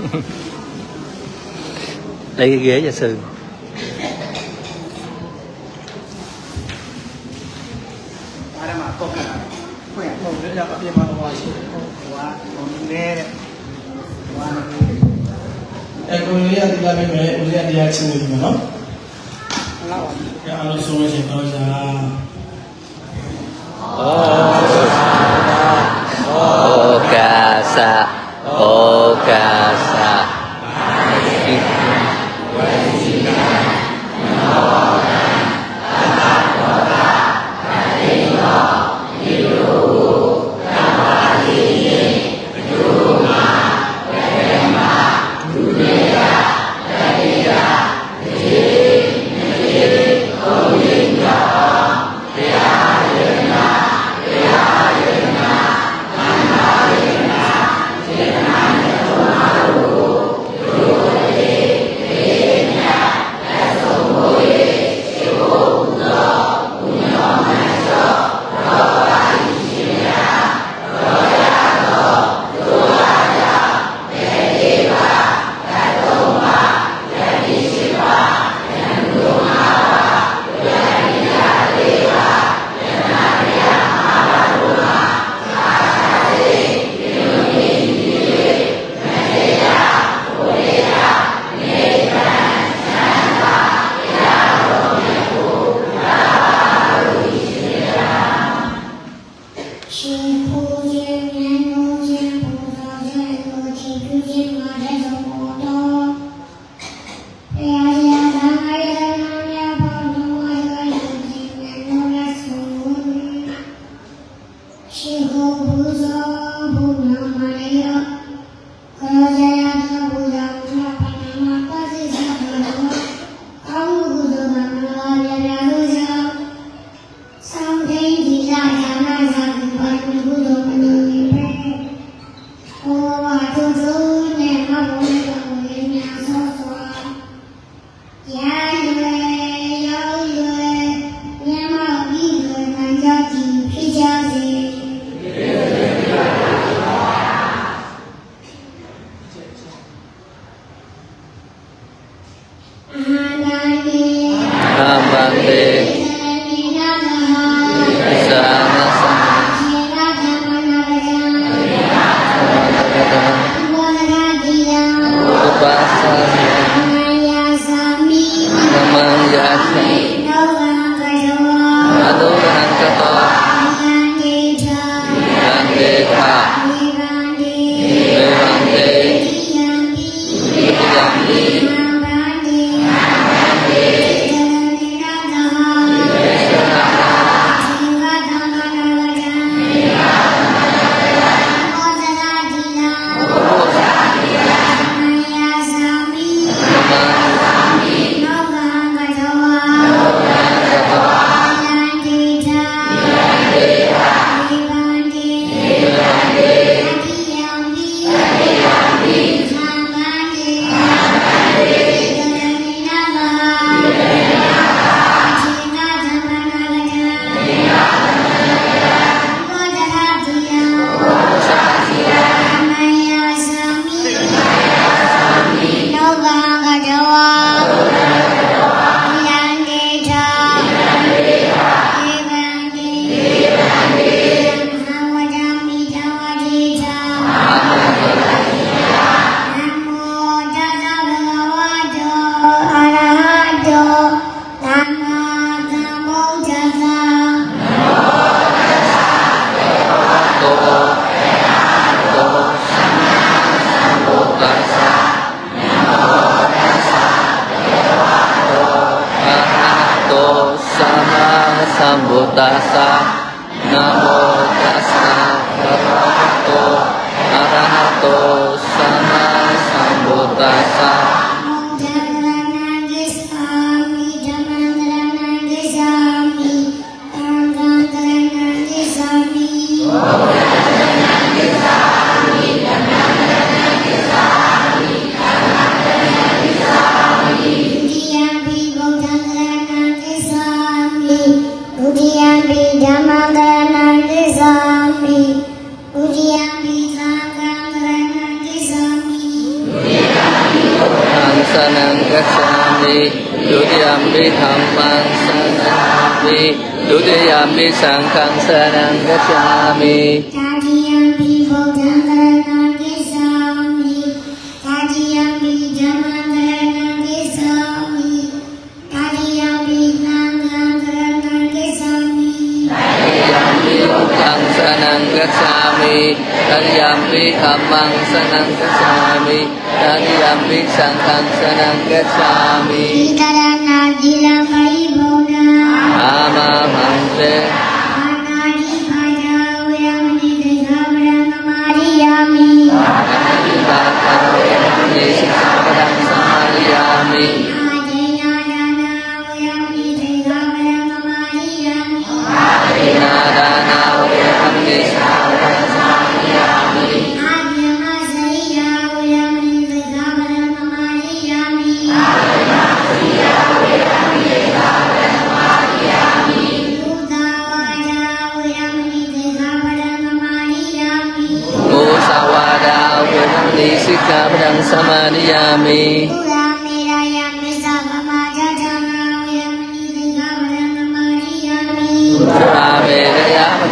Ha ha ha lấy cái ghế cho sư Ekonomia tidak memilih kuliah di aksi mana? Kalau semua cinta jalan. Oh. Ờ. Amen. Sambuddhasa Namo Tassa Bhagavato ธัมมังสรณังมิดุติยามิสังฆังสรณังกัจฉามิตาติยามิโพธังสรณังกัจฉามิตาติยามิธัมมังสรณังกัจฉามิตาติยามินังฆังสรณังกัจฉามิตาติยามิโพธังสรณังกัจฉามิตาติยามิธัมมังสรณังกัจฉามิตาติยามิสังฆังสรณังกัจฉามิ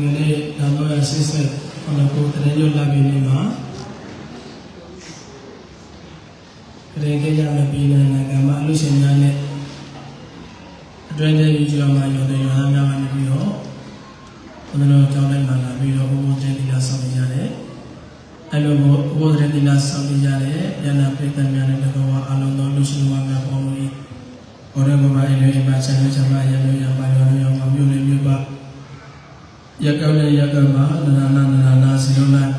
ဒီနေ့နောက်တော့ဆက်ဆက်ခဏကိုတရင်ရွတ်လာပြီနေမှာတရင်ကြရမယ့်ပြည်နယ်နိုင်ငံမှာအလို့ရှင်များနဲ့အတွင်းထဲယူကြမှာရောတဲ့ရောများများကနေပြီးတော့ဘုရားတော်ကြောင်းလိုက်မှလာပြီးတော့ဘုဘတဲ့ဒီလာဆောင်ကြတယ်အဲ့လိုဘုဘတဲ့ဒီလာဆောင်ကြတယ်ဉာဏ်ပိဋကများနဲ့တကောအလုံးတော်လူရှင်ဝါများပေါ်လို့ဘောရမမအဲ့လိုအိမ်မှာဆန္ဒချမရလို့ရပါရောရောမမျိုးလေးမျိုးပါ ရကောနဲ့ရကမှာနာနာနာနာစီလုံးလိုက်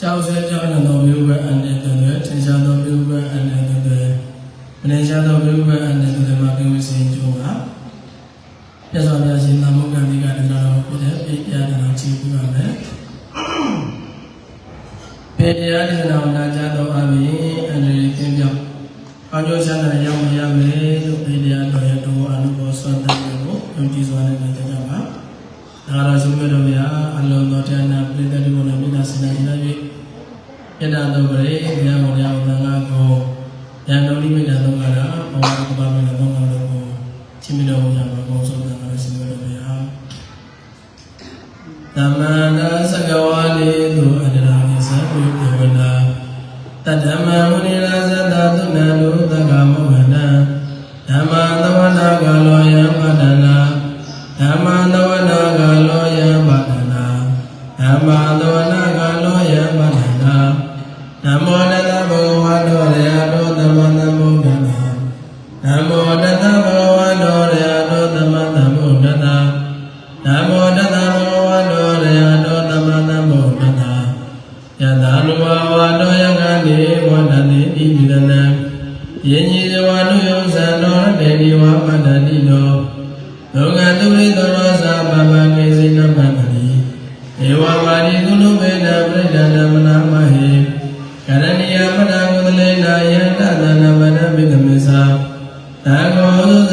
ကြောက်စဲကြောက်နေတော့မြို့ပဲအနေနဲ့ထင်ရှားသောမြို့ပဲအနေနဲ့မနေရှားသောမြို့ပဲအနေနဲ့မှာပြောစင်ကြုံတာပြသောပြရှင်သမုဂ္ဂန်ဒီကတနာတော်ဖြစ်တဲ့ပြပြနာကြည့်ပြပါမယ်ပေတရားဒေသနာနာကြတော်အမည်အနေနဲ့သင်ပြောင်းအောင်းကျိုးချမ်းသာရောက်မရမယ်လို့ပေတရားတော်ရဲ့တော်အနုဘောဆွမ်းတတ်ကိုယုံကြည်စွာနဲ့ကြကြပါ ဒါရဆုံးမြတ်တော်ဗျာအလုံးတော်တရားနာပြည်သက်ဒီဘုံနဲ့ပြည်သာစင်နာကြည့်ပြည့်တာတော်ကြရေဘုရားဘုရားဘုရားငါကိုဉာဏ်တော်လိမိတ်တာတော့ကရာဘဝကပ္ပမေတော်ငါတို့ကိုချင်းမတော်ဘုရားဘုံဆုံးတာလည်းရှင်တော်ဗျာသမန္တသကဝါလေသူအတရာနိသပုပ္ပဝနာတတ္တမမု ကတိဝန္တတိဣမိဒနံယဉ်ညီဇဝနုယောဇံတော်တေဒီဝပတ္တိနောလောကတုရိတရောသာပပကေစိနမန္တိဧဝမာရိကုဏုဘေဒပရိဒန္တမနာမဟေကရဏီယမနာကုသလေနာယတသနာမနပိကမေသာသာကော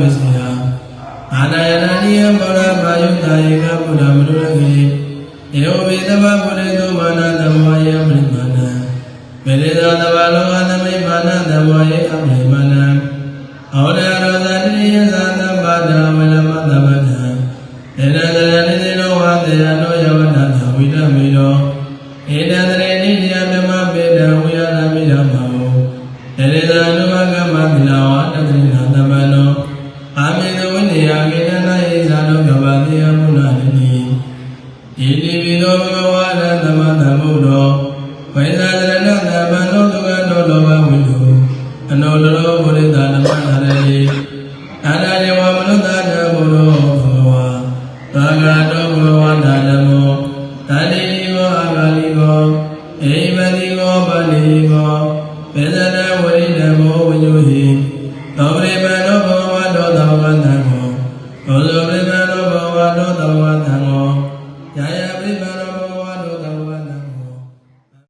မေဇောအာနာယနာနိယမောရမာယုတာယေကဗုဒ္ဓမနုရကေယေယောဝေသဗ္ဗဗုဒ္ဓေသောမာနသမောယေပရိမာဏမေရေသောသဗ္ဗလောကသမိမာနသမောယေအမ